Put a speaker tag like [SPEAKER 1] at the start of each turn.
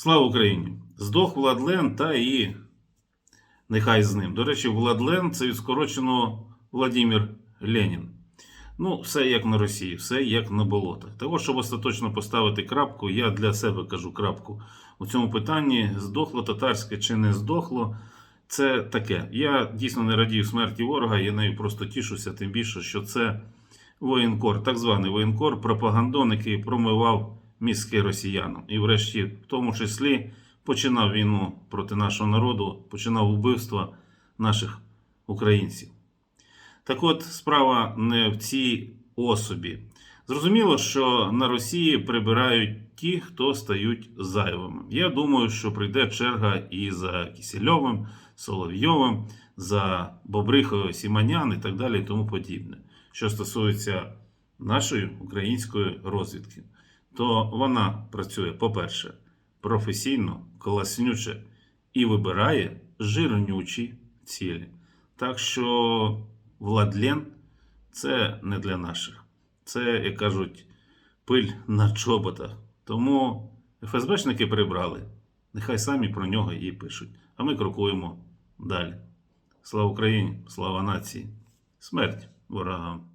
[SPEAKER 1] Слава Україні! Здох Владлен та і нехай з ним. До речі, Владлен це від скороченого Владимир Ленін. Ну, все як на Росії, все як на болотах. Того, щоб остаточно поставити крапку, я для себе кажу крапку у цьому питанні: здохло татарське чи не здохло. Це таке. Я дійсно не радію смерті ворога, я нею просто тішуся, тим більше, що це воєнкор, так званий воєнкор, пропагандон, який промивав мізки росіянам. І, врешті, в тому числі, починав війну проти нашого народу, починав вбивства наших українців. Так от, справа не в цій особі. Зрозуміло, що на Росії прибирають ті, хто стають зайвими. Я думаю, що прийде черга і за Кісельовим, Соловйовим, за Бобрихою, Сіманян і так далі, і тому подібне. Що стосується нашої української розвідки, то вона працює, по-перше, професійно, класнюче і вибирає жирнючі цілі. Так що Владлен це не для наших. Це, як кажуть, пиль на чоботах. Тому ФСБшники прибрали. Нехай самі про нього і пишуть. А ми крокуємо далі. Слава Україні! Слава нації! Смерть ворогам!